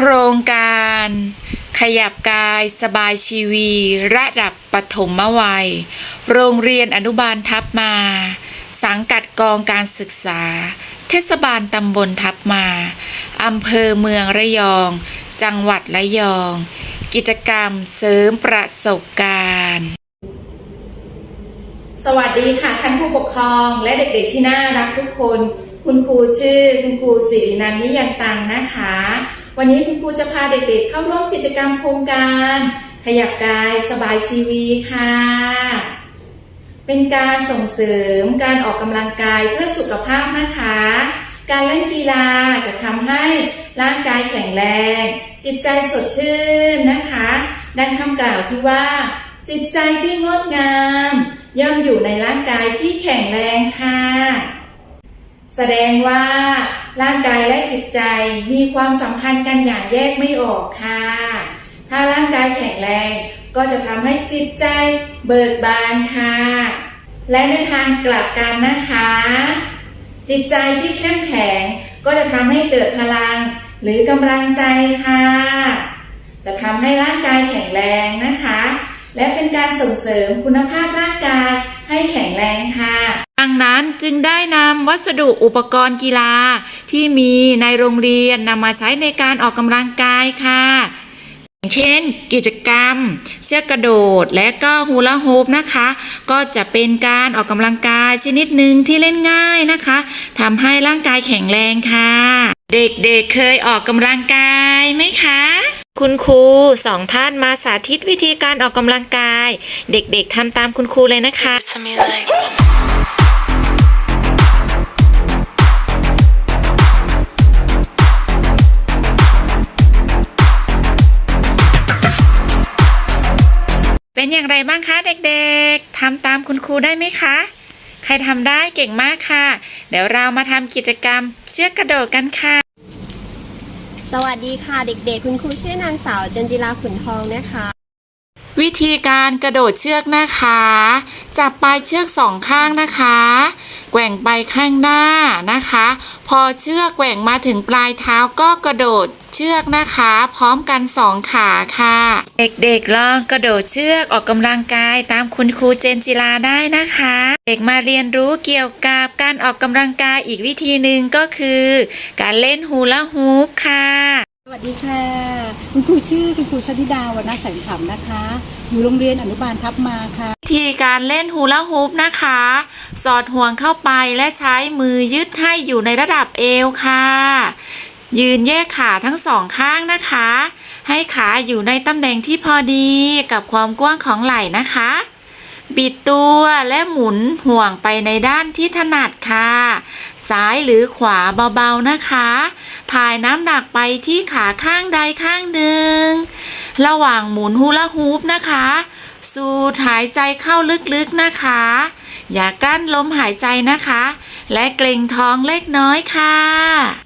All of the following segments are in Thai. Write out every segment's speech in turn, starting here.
โครงการ ขยับกายสบายชีวี ระดับปฐมวัย โรงเรียนอนุบาลทับมา สังกัดกองการศึกษา เทศบาลตำบลทับมาอำเภอเมืองระยอง จังหวัดระยอง กิจกรรมเสริมประสบการณ์ สวัสดีค่ะท่านผู้ปกครองและเด็กๆที่น่ารักทุกคน คุณครูชื่อ คุณครูสิรินันท์นิยันตังนะคะ วันนี้คุณครูจะพาเด็กๆเข้าร่วมกิจกรรมโครงการ ขยับกายสบายชีวีค่ะ เป็นการส่งเสริมการออกกำลังกายเพื่อสุขภาพนะคะ การเล่นกีฬาจะทำให้ร่างกายแข็งแรง จิตใจสดชื่นนะคะ ดังคำกล่าวที่ว่า จิตใจที่งดงาม ย่อมอยู่ในร่างกายที่แข็งแรงค่ะ แสดงว่า ร่างกายและจิตใจมีความสัมพันธ์กันอย่างแยกไม่ออกค่ะ ถ้าร่างกายแข็งแรงก็จะทำให้จิตใจเบิกบานค่ะ และในทางกลับกันนะคะ จิตใจที่เข้มแข็งก็จะทำให้เกิดพลังหรือกำลังใจค่ะ จะทำให้ร่างกายแข็งแรงนะคะ และเป็นการส่งเสริมคุณภาพร่างกายให้แข็งแรงค่ะ นั้นจึงได้นำวัสดุอุปกรณ์กีฬา ที่มีในโรงเรียนนำมาใช้ในการออกกำลังกายค่ะอย่างเช่นกิจกรรม เชือกกระโดดและก็ฮูลาฮูปนะคะ ก็จะเป็นการออกกำลังกายชนิดหนึ่งที่เล่นง่ายนะคะทำให้ร่างกายแข็งแรงค่ะ เด็กๆเเคยออกกำลังกายไหมคะคุณครูสองท่านมาสาธิตวิธีการออกกำลังกาย เด็กๆทำตามคุณครูเลยนะคะ เป็นอย่างไรบ้างคะเด็กๆทำตามคุณครูได้ไหมคะ ใครทำได้เก่งมากค่ะ เดี๋ยวเรามาทำกิจกรรมเชือกกระโดดกันค่ะ สวัสดีค่ะเด็กๆ คุณครูชื่อนางสาวจันจิลาขุนทองนะคะ วิธีการกระโดดเชือกนะคะ จับปลายเชือกสองข้างนะคะ แกว่งไปข้างหน้านะคะ พอเชือกแกว่งมาถึงปลายเท้าก็กระโดดเชือกนะคะ พร้อมกันสองขาค่ะ เด็กๆลองกระโดดเชือกออกกำลังกายตามคุณครูเจนจิลาได้นะคะ เด็กมาเรียนรู้เกี่ยวกับการออกกำลังกายอีกวิธีหนึ่งก็คือ การเล่นฮูลาฮูปค่ะ สวัสดีค่ะคุณครูชื่อคุณครูชนิดาวรรณแสงขำนะคะ อยู่โรงเรียนอนุบาลทับมาค่ะวิธีการเล่นฮูลาฮูปนะคะ สอดห่วงเข้าไปและใช้มือยึดให้อยู่ในระดับเอวค่ะ ยืนแยกขาทั้งสองข้างนะคะ ให้ขาอยู่ในตำแหน่งที่พอดีกับความกว้างของไหล่นะคะ บิดตัวและหมุนห่วงไปในด้านที่ถนัดค่ะ ซ้ายหรือขวาเบาๆนะคะ ถ่ายน้ำหนักไปที่ขาข้างใดข้างหนึ่ง ระหว่างหมุนฮูลาฮูปนะคะ สูดหายใจเข้าลึกๆนะคะ อย่ากลั้นลมหายใจนะคะ และเกรงท้องเล็กน้อยค่ะ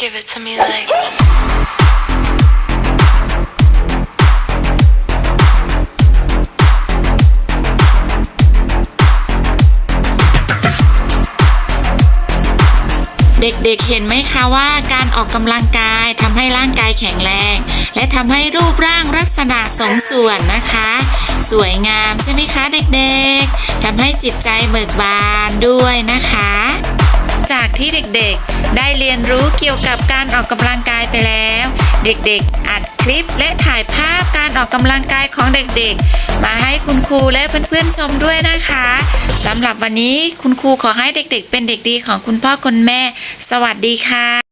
give it to me like เด็กๆเห็นไหมคะว่าการออกกำลังกายทำให้ร่างกายแข็งแรง และทำให้รูปร่างลักษณะสมส่วนนะคะ สวยงามใช่ไหมคะเด็กๆทำให้จิตใจเบิกบานด้วยนะคะ จากที่เด็กๆ ได้เรียนรู้เกี่ยวกับการออกกำลังกายไปแล้ว เด็กๆ อัดคลิปและถ่ายภาพการออกกำลังกายของเด็กๆ มาให้คุณครูและเพื่อนๆชมด้วยนะคะสำหรับวันนี้คุณครูขอให้เด็กๆ เป็นเด็กดีของคุณพ่อคุณแม่ สวัสดีค่ะ